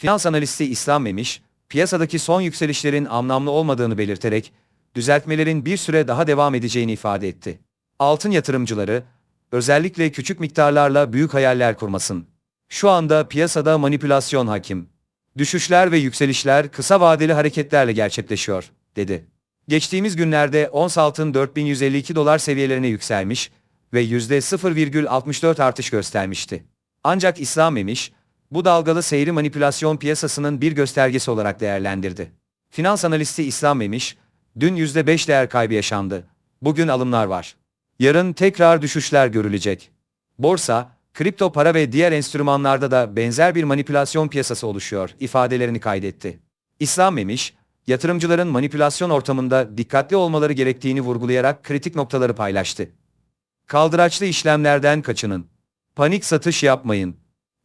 Finans analisti İslam Memiş, piyasadaki son yükselişlerin anlamlı olmadığını belirterek, düzeltmelerin bir süre daha devam edeceğini ifade etti. Altın yatırımcıları, özellikle küçük miktarlarla büyük hayaller kurmasın. Şu anda piyasada manipülasyon hakim. Düşüşler ve yükselişler kısa vadeli hareketlerle gerçekleşiyor, dedi. Geçtiğimiz günlerde ons altın 4152 dolar seviyelerine yükselmiş ve %0,64 artış göstermişti. Ancak İslam Memiş, bu dalgalı seyri manipülasyon piyasasının bir göstergesi olarak değerlendirdi. Finans analisti İslam Memiş, dün %5 değer kaybı yaşandı. Bugün alımlar var. Yarın tekrar düşüşler görülecek. Borsa, kripto para ve diğer enstrümanlarda da benzer bir manipülasyon piyasası oluşuyor ifadelerini kaydetti. İslam Memiş, yatırımcıların manipülasyon ortamında dikkatli olmaları gerektiğini vurgulayarak kritik noktaları paylaştı. Kaldıraçlı işlemlerden kaçının. Panik satış yapmayın.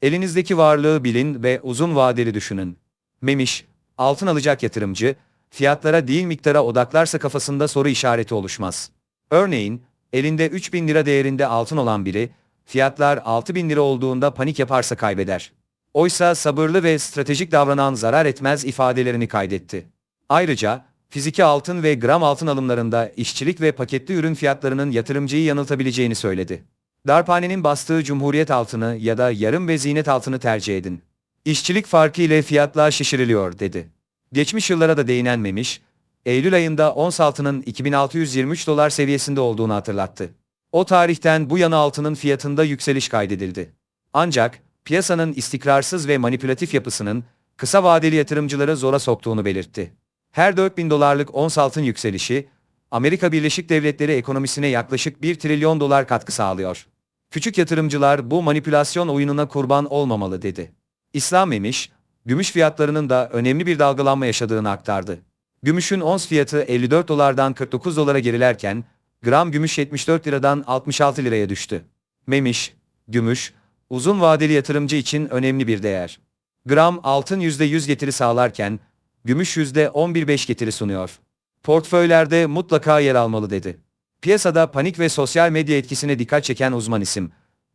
Elinizdeki varlığı bilin ve uzun vadeli düşünün. Memiş, altın alacak yatırımcı, fiyatlara değil miktara odaklarsa kafasında soru işareti oluşmaz. Örneğin, elinde 3000 lira değerinde altın olan biri, fiyatlar 6000 lira olduğunda panik yaparsa kaybeder. Oysa sabırlı ve stratejik davranan zarar etmez ifadelerini kaydetti. Ayrıca, fiziki altın ve gram altın alımlarında işçilik ve paketli ürün fiyatlarının yatırımcıyı yanıltabileceğini söyledi. Darphanenin bastığı Cumhuriyet altını ya da yarım ve ziynet altını tercih edin. İşçilik farkı ile fiyatlar şişiriliyor, dedi. Geçmiş yıllara da değinenmemiş, Eylül ayında ons altının 2623 dolar seviyesinde olduğunu hatırlattı. O tarihten bu yana altının fiyatında yükseliş kaydedildi. Ancak, piyasanın istikrarsız ve manipülatif yapısının, kısa vadeli yatırımcıları zora soktuğunu belirtti. Her 4000 dolarlık ons altın yükselişi, Amerika Birleşik Devletleri ekonomisine yaklaşık 1 trilyon dolar katkı sağlıyor. Küçük yatırımcılar bu manipülasyon oyununa kurban olmamalı dedi. İslam Memiş, gümüş fiyatlarının da önemli bir dalgalanma yaşadığını aktardı. Gümüşün ons fiyatı 54 dolardan 49 dolara gerilerken, gram gümüş 74 liradan 66 liraya düştü. Memiş, gümüş, uzun vadeli yatırımcı için önemli bir değer. Gram altın %100 getiri sağlarken, gümüş %11.5 getiri sunuyor. Portföylerde mutlaka yer almalı dedi. Piyasada panik ve sosyal medya etkisine dikkat çeken uzman isim.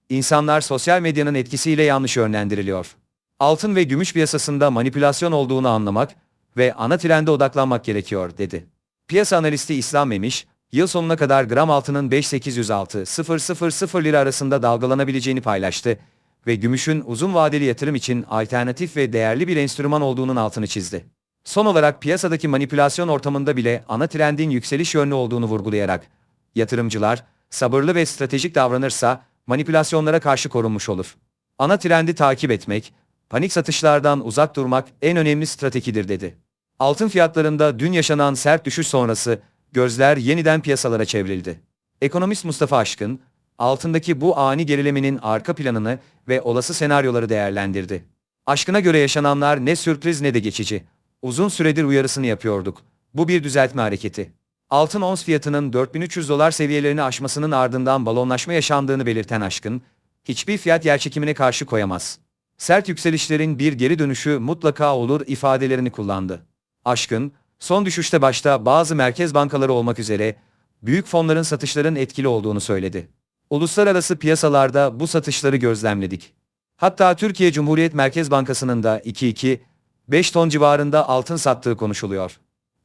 İnsanlar sosyal medyanın etkisiyle yanlış yönlendiriliyor. Altın ve gümüş piyasasında manipülasyon olduğunu anlamak ve ana trende odaklanmak gerekiyor, dedi. Piyasa analisti İslam Memiş, yıl sonuna kadar gram altının 5806-000 lira arasında dalgalanabileceğini paylaştı ve gümüşün uzun vadeli yatırım için alternatif ve değerli bir enstrüman olduğunun altını çizdi. Son olarak piyasadaki manipülasyon ortamında bile ana trendin yükseliş yönlü olduğunu vurgulayarak, yatırımcılar, sabırlı ve stratejik davranırsa, manipülasyonlara karşı korunmuş olur. Ana trendi takip etmek, panik satışlardan uzak durmak en önemli stratejidir dedi. Altın fiyatlarında dün yaşanan sert düşüş sonrası, gözler yeniden piyasalara çevrildi. Ekonomist Mustafa Aşkın, altındaki bu ani gerilemenin arka planını ve olası senaryoları değerlendirdi. Aşkına göre yaşananlar ne sürpriz ne de geçici. Uzun süredir uyarısını yapıyorduk. Bu bir düzeltme hareketi. Altın ons fiyatının 4300 dolar seviyelerini aşmasının ardından balonlaşma yaşandığını belirten Aşkın, hiçbir fiyat yerçekimine karşı koyamaz. Sert yükselişlerin bir geri dönüşü mutlaka olur ifadelerini kullandı. Aşkın, son düşüşte başta bazı merkez bankaları olmak üzere büyük fonların satışların etkili olduğunu söyledi. Uluslararası piyasalarda bu satışları gözlemledik. Hatta Türkiye Cumhuriyet Merkez Bankası'nın da 2-2, 5 ton civarında altın sattığı konuşuluyor.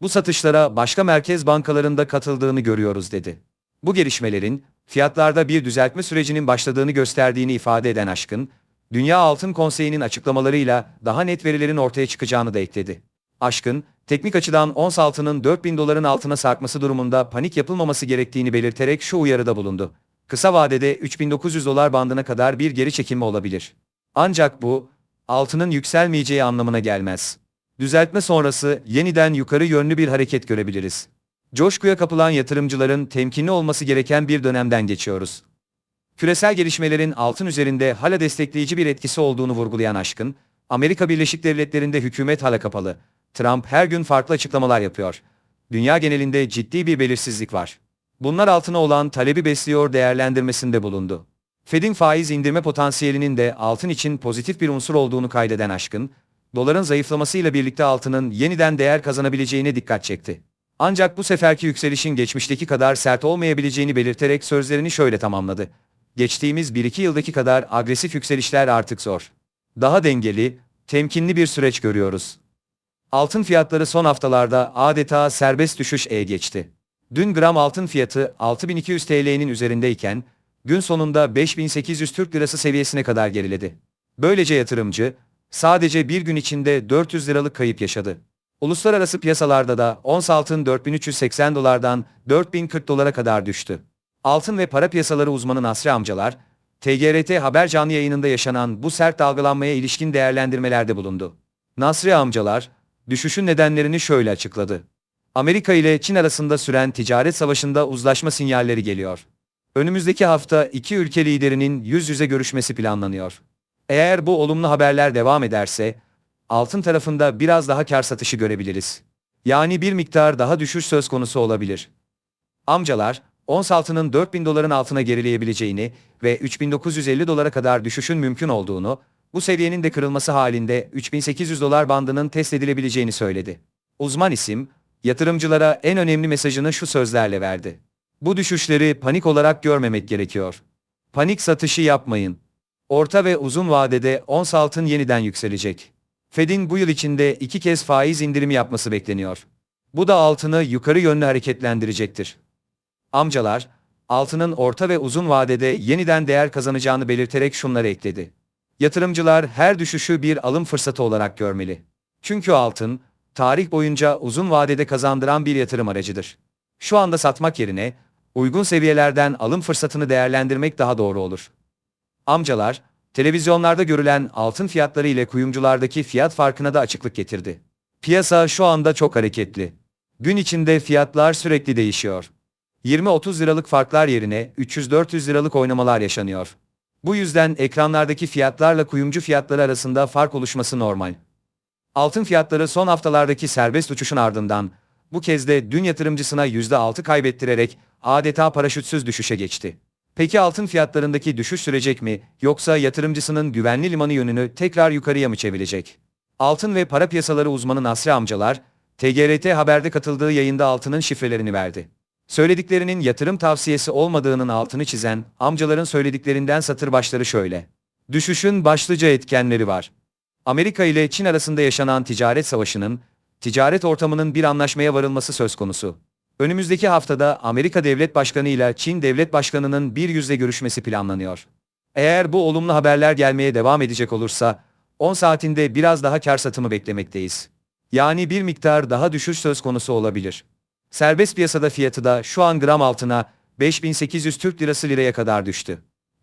Bu satışlara başka merkez bankalarında katıldığını görüyoruz dedi. Bu gelişmelerin fiyatlarda bir düzeltme sürecinin başladığını gösterdiğini ifade eden Aşkın, Dünya Altın Konseyi'nin açıklamalarıyla daha net verilerin ortaya çıkacağını da ekledi. Aşkın, teknik açıdan ons altının 4000 doların altına sarkması durumunda panik yapılmaması gerektiğini belirterek şu uyarıda bulundu. Kısa vadede 3900 dolar bandına kadar bir geri çekilme olabilir. Ancak bu, altının yükselmeyeceği anlamına gelmez. Düzeltme sonrası yeniden yukarı yönlü bir hareket görebiliriz. Coşkuya kapılan yatırımcıların temkinli olması gereken bir dönemden geçiyoruz. Küresel gelişmelerin altın üzerinde hala destekleyici bir etkisi olduğunu vurgulayan Aşkın, Amerika Birleşik Devletleri'nde hükümet hala kapalı. Trump her gün farklı açıklamalar yapıyor. Dünya genelinde ciddi bir belirsizlik var. Bunlar altına olan talebi besliyor değerlendirmesinde bulundu. Fed'in faiz indirme potansiyelinin de altın için pozitif bir unsur olduğunu kaydeden Aşkın, doların zayıflamasıyla birlikte altının yeniden değer kazanabileceğine dikkat çekti. Ancak bu seferki yükselişin geçmişteki kadar sert olmayabileceğini belirterek sözlerini şöyle tamamladı. Geçtiğimiz 1-2 yıldaki kadar agresif yükselişler artık zor. Daha dengeli, temkinli bir süreç görüyoruz. Altın fiyatları son haftalarda adeta serbest düşüş e geçti. Dün gram altın fiyatı 6200 TL'nin üzerindeyken, gün sonunda 5800 Türk Lirası seviyesine kadar geriledi. Böylece yatırımcı, sadece bir gün içinde 400 liralık kayıp yaşadı. Uluslararası piyasalarda da ons altın 4380 dolardan 4040 dolara kadar düştü. Altın ve para piyasaları uzmanı Nasri Amcalar, TGRT Haber canlı yayınında yaşanan bu sert dalgalanmaya ilişkin değerlendirmelerde bulundu. Nasri Amcalar, düşüşün nedenlerini şöyle açıkladı. Amerika ile Çin arasında süren ticaret savaşında uzlaşma sinyalleri geliyor. Önümüzdeki hafta iki ülke liderinin yüz yüze görüşmesi planlanıyor. Eğer bu olumlu haberler devam ederse, altın tarafında biraz daha kar satışı görebiliriz. Yani bir miktar daha düşüş söz konusu olabilir. Amcalar, ons altının 4000 doların altına gerileyebileceğini ve 3950 dolara kadar düşüşün mümkün olduğunu, bu seviyenin de kırılması halinde 3800 dolar bandının test edilebileceğini söyledi. Uzman isim, yatırımcılara en önemli mesajını şu sözlerle verdi. Bu düşüşleri panik olarak görmemek gerekiyor. Panik satışı yapmayın. Orta ve uzun vadede ons altın yeniden yükselecek. Fed'in bu yıl içinde iki kez faiz indirimi yapması bekleniyor. Bu da altını yukarı yönlü hareketlendirecektir. Amcalar, altının orta ve uzun vadede yeniden değer kazanacağını belirterek şunları ekledi. Yatırımcılar her düşüşü bir alım fırsatı olarak görmeli. Çünkü altın, tarih boyunca uzun vadede kazandıran bir yatırım aracıdır. Şu anda satmak yerine, uygun seviyelerden alım fırsatını değerlendirmek daha doğru olur. Amcalar, televizyonlarda görülen altın fiyatları ile kuyumculardaki fiyat farkına da açıklık getirdi. Piyasa şu anda çok hareketli. Gün içinde fiyatlar sürekli değişiyor. 20-30 liralık farklar yerine 300-400 liralık oynamalar yaşanıyor. Bu yüzden ekranlardaki fiyatlarla kuyumcu fiyatları arasında fark oluşması normal. Altın fiyatları son haftalardaki serbest uçuşun ardından bu kez de dün yatırımcısına %6 kaybettirerek adeta paraşütsüz düşüşe geçti. Peki altın fiyatlarındaki düşüş sürecek mi yoksa yatırımcısının güvenli limanı yönünü tekrar yukarıya mı çevirecek? Altın ve para piyasaları uzmanı Nasri Amcalar, TGRT Haber'de katıldığı yayında altının şifrelerini verdi. Söylediklerinin yatırım tavsiyesi olmadığının altını çizen amcaların söylediklerinden satır başları şöyle. Düşüşün başlıca etkenleri var. Amerika ile Çin arasında yaşanan ticaret savaşının, ticaret ortamının bir anlaşmaya varılması söz konusu. Önümüzdeki haftada Amerika Devlet Başkanı ile Çin Devlet Başkanı'nın bir yüzle görüşmesi planlanıyor. Eğer bu olumlu haberler gelmeye devam edecek olursa, 10 saatinde biraz daha kar satımı beklemekteyiz. Yani bir miktar daha düşüş söz konusu olabilir. Serbest piyasada fiyatı da şu an gram altına 5800 Türk Lirası liraya kadar düştü.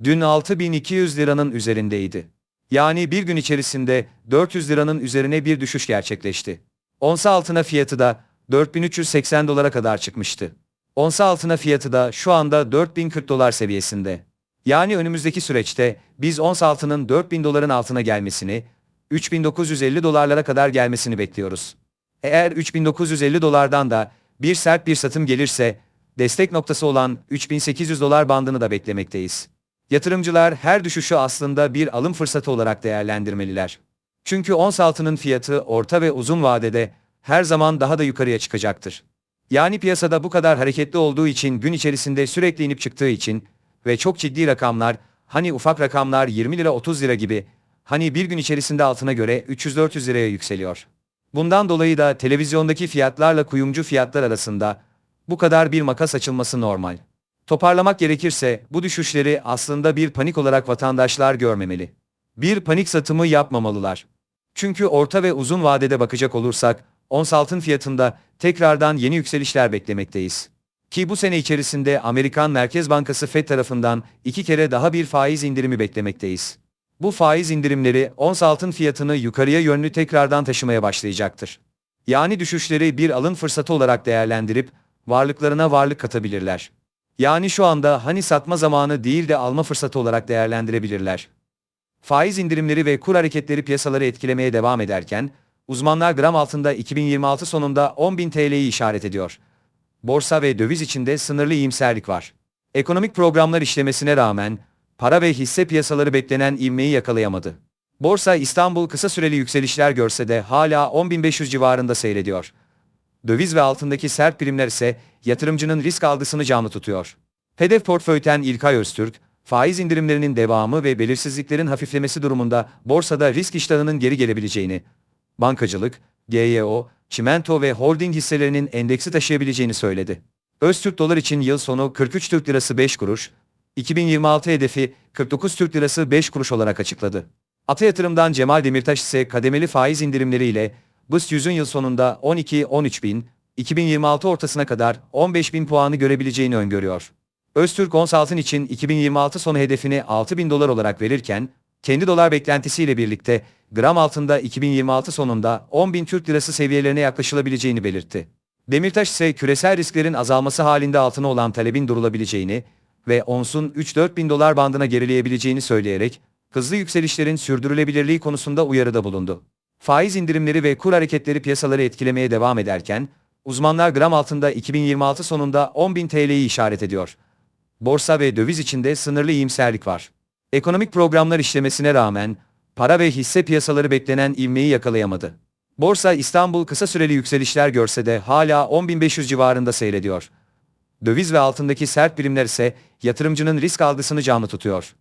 Dün 6200 liranın üzerindeydi. Yani bir gün içerisinde 400 liranın üzerine bir düşüş gerçekleşti. Onsa altına fiyatı da 4380 dolara kadar çıkmıştı. Onsa altına fiyatı da şu anda 4040 dolar seviyesinde. Yani önümüzdeki süreçte biz ons altının 4000 doların altına gelmesini, 3950 dolarlara kadar gelmesini bekliyoruz. Eğer 3950 dolardan da bir sert bir satım gelirse, destek noktası olan 3800 dolar bandını da beklemekteyiz. Yatırımcılar her düşüşü aslında bir alım fırsatı olarak değerlendirmeliler. Çünkü ons altının fiyatı orta ve uzun vadede her zaman daha da yukarıya çıkacaktır. Yani piyasada bu kadar hareketli olduğu için gün içerisinde sürekli inip çıktığı için ve çok ciddi rakamlar, hani ufak rakamlar 20 lira 30 lira gibi, hani bir gün içerisinde altına göre 300-400 liraya yükseliyor. Bundan dolayı da televizyondaki fiyatlarla kuyumcu fiyatlar arasında bu kadar bir makas açılması normal. Toparlamak gerekirse bu düşüşleri aslında bir panik olarak vatandaşlar görmemeli. Bir panik satımı yapmamalılar. Çünkü orta ve uzun vadede bakacak olursak, ons altın fiyatında tekrardan yeni yükselişler beklemekteyiz. Ki bu sene içerisinde Amerikan Merkez Bankası Fed tarafından iki kere daha bir faiz indirimi beklemekteyiz. Bu faiz indirimleri ons altın fiyatını yukarıya yönlü tekrardan taşımaya başlayacaktır. Yani düşüşleri bir alın fırsatı olarak değerlendirip varlıklarına varlık katabilirler. Yani şu anda hani satma zamanı değil de alma fırsatı olarak değerlendirebilirler. Faiz indirimleri ve kur hareketleri piyasaları etkilemeye devam ederken, uzmanlar gram altında 2026 sonunda 10.000 TL'yi işaret ediyor. Borsa ve döviz içinde sınırlı iyimserlik var. Ekonomik programlar işlemesine rağmen, para ve hisse piyasaları beklenen ivmeyi yakalayamadı. Borsa İstanbul kısa süreli yükselişler görse de hala 10.500 civarında seyrediyor. Döviz ve altındaki sert primler ise yatırımcının risk algısını canlı tutuyor. Hedef portföyten İlkay Öztürk, faiz indirimlerinin devamı ve belirsizliklerin hafiflemesi durumunda borsada risk iştahının geri gelebileceğini, bankacılık, GYO, çimento ve holding hisselerinin endeksi taşıyabileceğini söyledi. Öztürk dolar için yıl sonu 43 Türk Lirası 5 kuruş, 2026 hedefi 49 Türk Lirası 5 kuruş olarak açıkladı. Ata Yatırım'dan Cemal Demirtaş ise kademeli faiz indirimleriyle BIST 100'ün yıl sonunda 12-13 bin, 2026 ortasına kadar 15 bin puanı görebileceğini öngörüyor. Öztürk ons altın için 2026 sonu hedefini 6 bin dolar olarak verirken, kendi dolar beklentisiyle birlikte gram altında 2026 sonunda 10 bin Türk lirası seviyelerine yaklaşılabileceğini belirtti. Demirtaş ise küresel risklerin azalması halinde altına olan talebin durulabileceğini ve onsun 3-4 bin dolar bandına gerileyebileceğini söyleyerek, hızlı yükselişlerin sürdürülebilirliği konusunda uyarıda bulundu. Faiz indirimleri ve kur hareketleri piyasaları etkilemeye devam ederken, uzmanlar gram altında 2026 sonunda 10.000 TL'yi işaret ediyor. Borsa ve döviz içinde sınırlı iyimserlik var. Ekonomik programlar işlemesine rağmen, para ve hisse piyasaları beklenen ivmeyi yakalayamadı. Borsa İstanbul kısa süreli yükselişler görse de hala 10.500 civarında seyrediyor. Döviz ve altındaki sert birimler ise yatırımcının risk algısını canlı tutuyor.